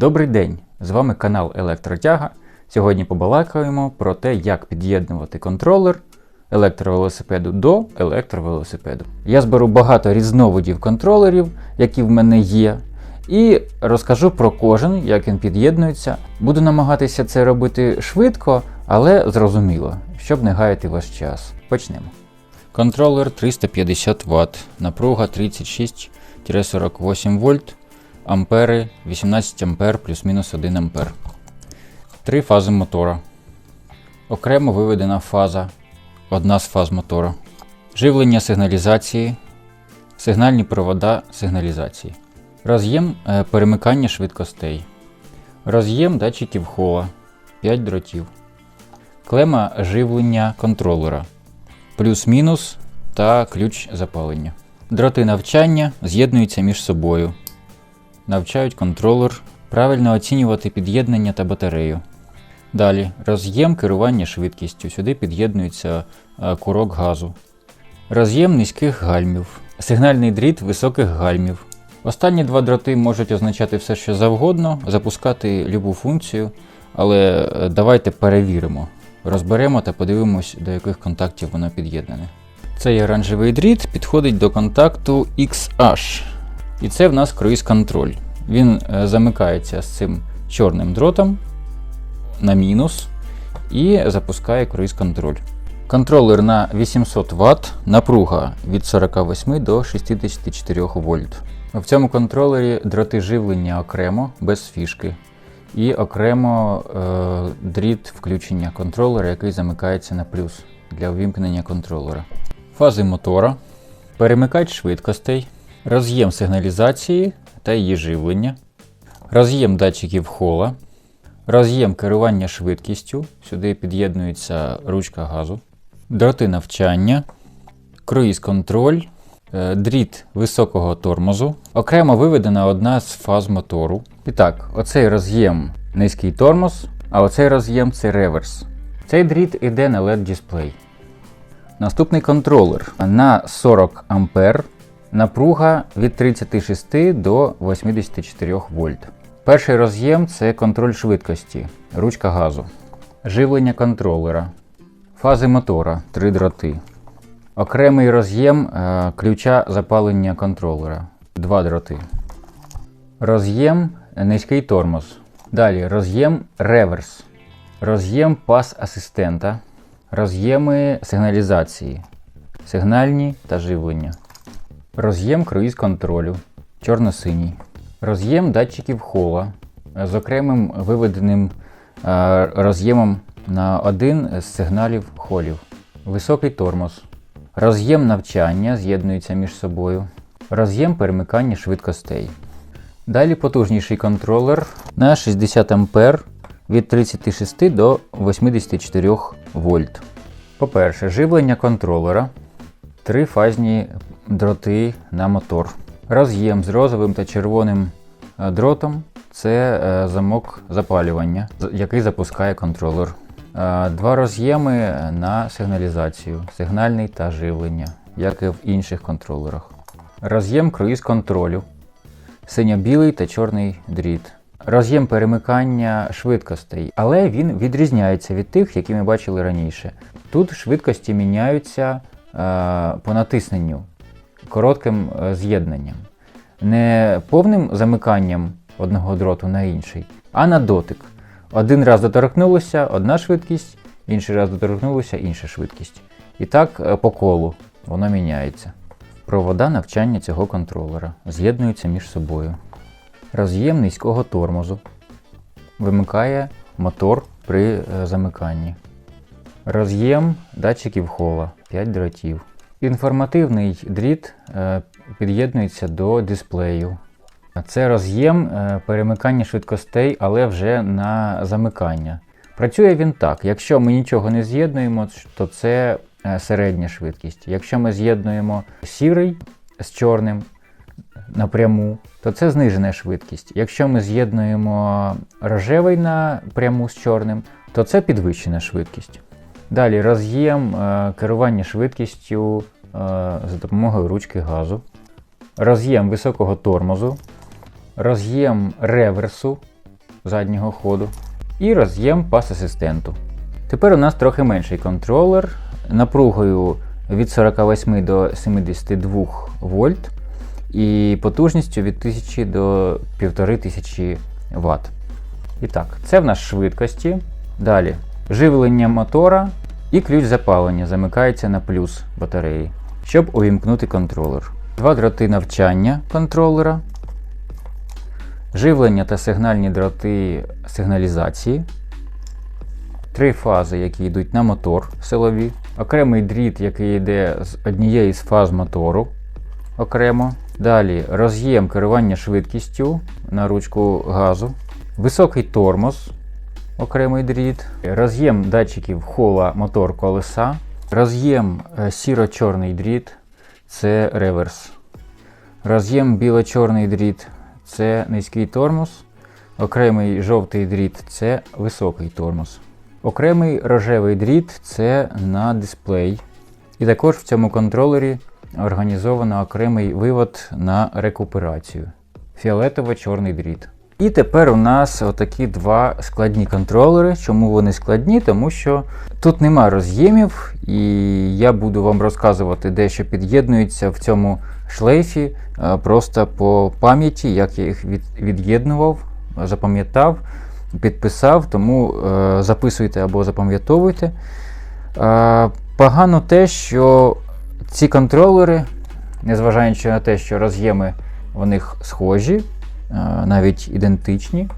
Добрий день! З вами канал Електротяга. Сьогодні побалакаємо про те, як під'єднувати контролер електровелосипеду до електровелосипеду. Я зберу багато різновидів контролерів, які в мене є, і розкажу про кожен, як він під'єднується. Буду намагатися це робити швидко, але зрозуміло, щоб не гаяти ваш час. Почнемо. Контролер 350 Вт, напруга 36-48 вольт, ампери 18 ампер плюс-мінус 1 ампер. Три фази мотора. Окремо виведена фаза. Одна з фаз мотора. Живлення сигналізації. Сигнальні провода сигналізації. Роз'єм е, перемикання швидкостей. Роз'єм датчиків хола 5 дротів. Клема живлення контролера. Плюс-мінус та ключ запалення. Дроти навчання з'єднуються між собою. Навчають контролер правильно оцінювати під'єднання та батарею. Далі роз'єм керування швидкістю. Сюди під'єднується е, курок газу. Роз'єм низьких гальмів. Сигнальний дріт високих гальмів. Останні два дроти можуть означати все, що завгодно, запускати любу функцію, але е, давайте перевіримо. Розберемо та подивимось, до яких контактів воно під'єднане. Цей оранжевий дріт підходить до контакту XH. І це в нас круїз контроль. Він е, замикається з цим чорним дротом на мінус і запускає круїз контроль. Контролер на 800 Вт, напруга від 48 до 64 вольт. В цьому контролері дроти живлення окремо, без фішки. І окремо е, дріт включення контролера, який замикається на плюс для увімкнення контролера. Фази мотора, перемикач швидкостей, роз'єм сигналізації та її живлення, роз'єм датчиків хола, роз'єм керування швидкістю, сюди під'єднується ручка газу, дроти навчання, круїз-контроль, е, дріт високого тормозу, окремо виведена одна з фаз мотору. І так, оцей роз'єм низький тормоз, а оцей роз'єм це реверс. Цей дріт іде на LED дисплей. Наступний контролер. На 40 ампер, напруга від 36 до 84 вольт. Перший роз'єм це контроль швидкості, ручка газу, живлення контролера, фази мотора 3 дроти. Окремий роз'єм е, ключа запалення контролера 2 дроти. Роз'єм низький тормоз. Далі роз'єм реверс, роз'єм пас асистента, роз'єми сигналізації, сигнальні та живлення, роз'єм круїз контролю, чорно-синій, роз'єм датчиків хола з окремим виведеним е, роз'ємом на один з сигналів холів, високий тормоз, роз'єм навчання з'єднуються між собою, роз'єм перемикання швидкостей. Далі потужніший контролер на 60 А від 36 до 84 вольт. По-перше, живлення контролера, трифазні дроти на мотор. Роз'єм з розовим та червоним е, дротом це е, замок запалювання, який запускає контролер. Е, Два роз'єми на сигналізацію, сигнальний та живлення, як і в інших контролерах. Роз'єм круїз контролю, синьо-білий та чорний дріт. Роз'єм перемикання швидкостей, але він відрізняється від тих, які ми бачили раніше. Тут швидкості міняються е, по натисненню, коротким е, з'єднанням. Не повним замиканням одного дроту на інший, а на дотик. Один раз доторкнулося одна швидкість, інший раз доторкнулося інша швидкість. І так е, по колу воно міняється. Провода навчання цього контролера з'єднуються між собою. Роз'єм низького тормозу вимикає мотор при е, замиканні. Роз'єм датчиків хола 5 дротів. Інформативний дріт е, під'єднується до дисплею. Це роз'єм е, перемикання швидкостей, але вже на замикання. Працює він так: якщо ми нічого не з'єднуємо, то це е, середня швидкість. Якщо ми з'єднуємо сірий з чорним напряму, то це знижена швидкість. Якщо ми з'єднуємо рожевий напряму з чорним, то це підвищена швидкість. Далі роз'єм е, керування швидкістю е, за допомогою ручки газу, роз'єм високого тормозу, роз'єм реверсу заднього ходу і роз'єм пас асистенту. Тепер у нас трохи менший контролер напругою від 48 до 72 вольт і потужністю від 1000 до 1500 Вт. І так, це в нас швидкості. Далі живлення мотора і ключ запалення замикається на плюс батареї, щоб увімкнути контролер. Два дроти навчання контролера, живлення та сигнальні дроти сигналізації, три фази, які йдуть на мотор силові, окремий дріт, який йде з однієї з фаз мотору окремо. Далі роз'єм керування швидкістю на ручку газу, високий тормоз, окремий дріт, роз'єм датчиків хола мотор колеса, роз'єм е, сіро-чорний дріт це реверс. Роз'єм біло-чорний дріт це низький тормоз. Окремий жовтий дріт це високий тормоз. Окремий рожевий дріт це на дисплей. І також в цьому контролері організовано окремий вивод на рекуперацію. Фіолетово-чорний дріт. І тепер у нас отакі два складні контролери. Чому вони складні? Тому що тут нема роз'ємів, і я буду вам розказувати, де що під'єднується в цьому шлейфі е, просто по пам'яті, як я їх від'єднував, запам'ятав, підписав, тому е, записуйте або запам'ятовуйте. Е, погано те, що ці контролери, незважаючи на те, що роз'єми у них схожі, навіть ідентичні,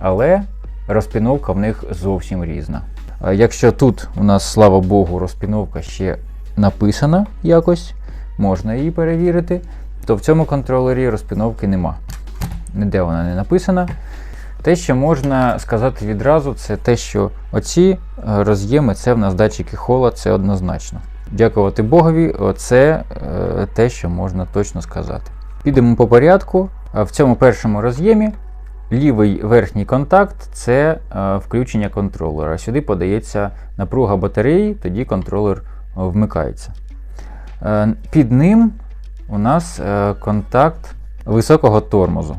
але розпіновка в них зовсім різна. Е, Якщо тут у нас, слава Богу, розпіновка ще написана якось, можна її перевірити, то в цьому контролері розпіновки нема. Ніде вона не написана. Те, що можна сказати відразу, це те, що оці е, роз'єми це в нас датчики хола, це однозначно. Дякувати Богові, це е, те, що можна точно сказати. Підемо по порядку. В цьому першому роз'ємі лівий верхній контакт це е, включення контролера. Сюди подається напруга батареї, тоді контролер вмикається. Е, Під ним у нас е, контакт високого тормозу.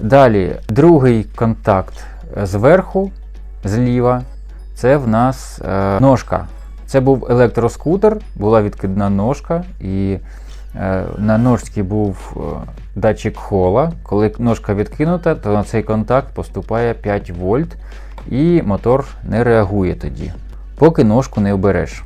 Далі другий контакт зверху, зліва, це в нас е, ножка. Це був електроскутер, була відкидна ножка, і е, на ножці був е, датчик хола. Коли ножка відкинута, то на цей контакт поступає 5 вольт, і мотор не реагує тоді, поки ножку не обереш.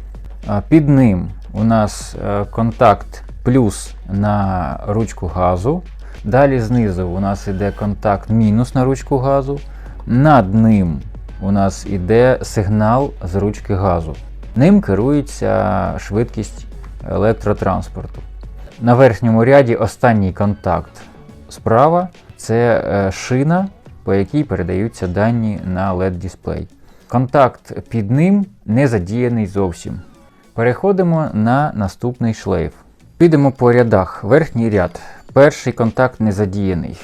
Під ним у нас е, контакт плюс на ручку газу. Далі знизу у нас йде контакт мінус на ручку газу. Над ним у нас йде сигнал з ручки газу. Ним керується швидкість електротранспорту. На верхньому ряді останній контакт справа це е, шина, по якій передаються дані на LED-дисплей. Контакт під ним не задіяний зовсім. Переходимо на наступний шлейф. Підемо по рядах. Верхній ряд. Перший контакт не задіяний.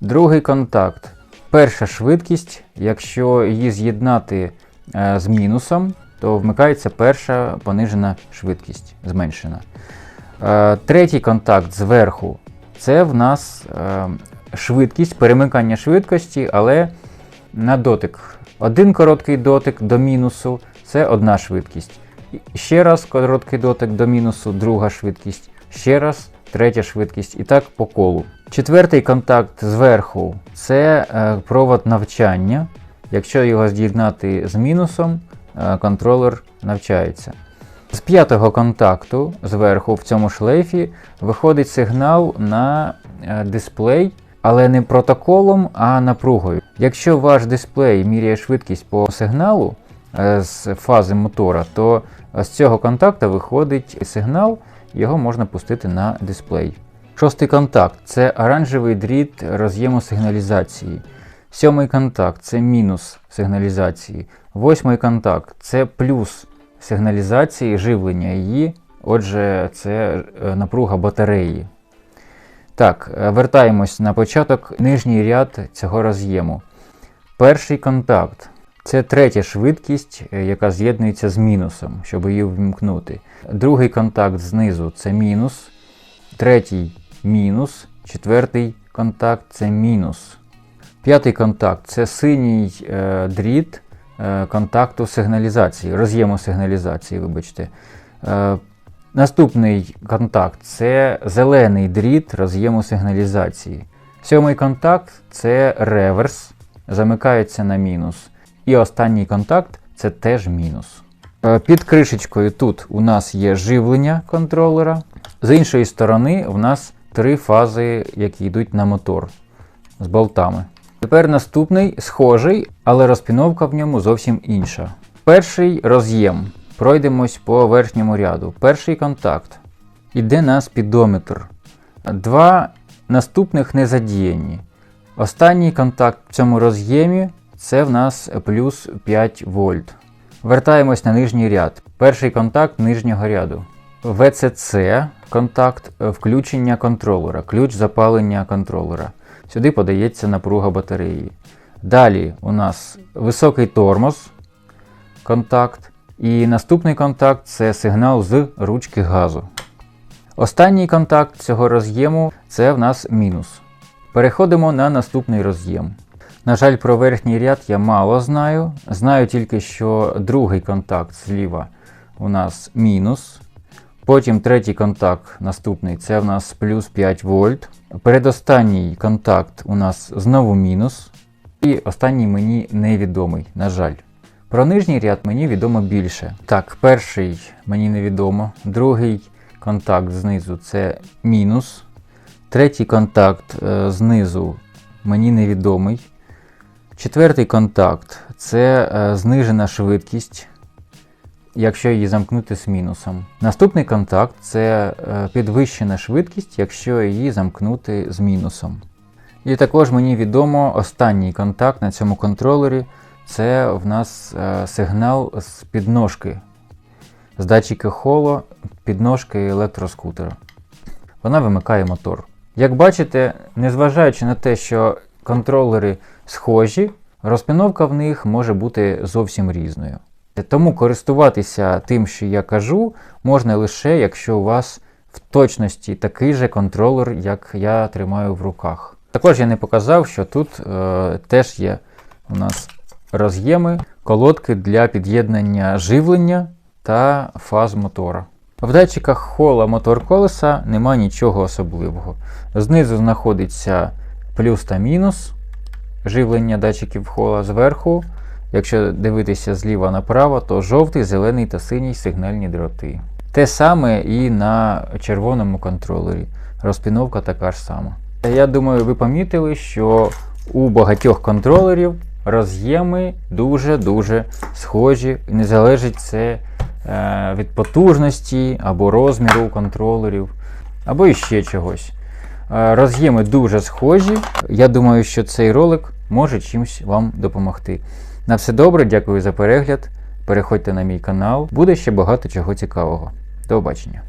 Другий контакт. Перша швидкість. Якщо її з'єднати е, з мінусом, то вмикається перша понижена швидкість, зменшена. Е, Третій контакт зверху це в нас е, швидкість, перемикання швидкості, але на дотик. Один короткий дотик до мінусу це одна швидкість. Ще раз короткий дотик до мінусу, друга швидкість. Ще раз третя швидкість. І так по колу. Четвертий контакт зверху це е, провод навчання. Якщо його з'єднати з мінусом, контролер навчається. З п'ятого контакту зверху в цьому шлейфі виходить сигнал на е, дисплей, але не протоколом, а напругою. Якщо ваш дисплей міряє швидкість по сигналу е, з фази мотора, то з цього контакта виходить сигнал, його можна пустити на дисплей. Шостий контакт це оранжевий дріт роз'єму сигналізації. Сьомий контакт це мінус сигналізації. Восьмий контакт це плюс сигналізації живлення її. Отже, це е, напруга батареї. Так, е, вертаємось на початок нижній ряд цього роз'єму. Перший контакт це третя швидкість, е, яка з'єднується з мінусом, щоб її вмкнути. Другий контакт знизу це мінус. Третій мінус. Четвертий контакт це мінус. П'ятий контакт це синій е, дріт контакту сигналізації, роз'єму сигналізації, вибачте. Е, наступний контакт це зелений дріт роз'єму сигналізації. Сьомий контакт це реверс, замикається на мінус. І останній контакт це теж мінус. Е, Під кришечкою тут у нас є живлення контролера. З іншої сторони, в нас три фази, які йдуть на мотор з болтами. Тепер наступний схожий, але розпіновка в ньому зовсім інша. Перший роз'єм. Пройдемось по верхньому ряду. Перший контакт. Іде на спідометр. Два наступних не задіяні. Останній контакт в цьому роз'ємі це в нас плюс 5 вольт. Вертаємось на нижній ряд. Перший контакт нижнього ряду. VCC контакт включення контролера, ключ запалення контролера. Сюди подається напруга батареї. Далі у нас високий тормоз контакт. І наступний контакт це сигнал з ручки газу. Останній контакт цього роз'єму це в нас мінус. Переходимо на наступний роз'єм. На жаль, про верхній ряд я мало знаю. Знаю тільки, що другий контакт зліва у нас мінус. Потім третій контакт наступний це в нас плюс 5 вольт. Передостанній контакт у нас знову мінус. І останній мені невідомий, на жаль. Про нижній ряд мені відомо більше. Так, перший мені невідомо, другий контакт знизу це мінус. Третій контакт е, знизу мені невідомий. Четвертий контакт це е, знижена швидкість, якщо її замкнути з мінусом. Наступний контакт це е, підвищена швидкість, якщо її замкнути з мінусом. І також мені відомо останній контакт на цьому контролері це в нас е, сигнал з підножки, з датчика холо підножки електроскутера. Вона вимикає мотор. Як бачите, незважаючи на те, що контролери схожі, розпіновка в них може бути зовсім різною. Тому користуватися тим, що я кажу, можна лише, якщо у вас в точності такий же контролер, як я тримаю в руках. Також я не показав, що тут е, теж є у нас роз'єми, колодки для під'єднання живлення та фаз мотора. В датчиках хола мотор колеса нема нічого особливого. Знизу знаходиться плюс та мінус живлення датчиків хола зверху. Якщо дивитися зліва направо, то жовтий, зелений та синій сигнальні дроти. Те саме і на червоному контролері. Розпіновка така ж сама. Я думаю, ви помітили, що у багатьох контролерів роз'єми дуже-дуже схожі, не залежить це е, від потужності або розміру контролерів, або іще чогось. Е, Роз'єми дуже схожі. Я думаю, що цей ролик може чимось вам допомогти. На все добре, дякую за перегляд. Переходьте на мій канал, буде ще багато чого цікавого. До побачення.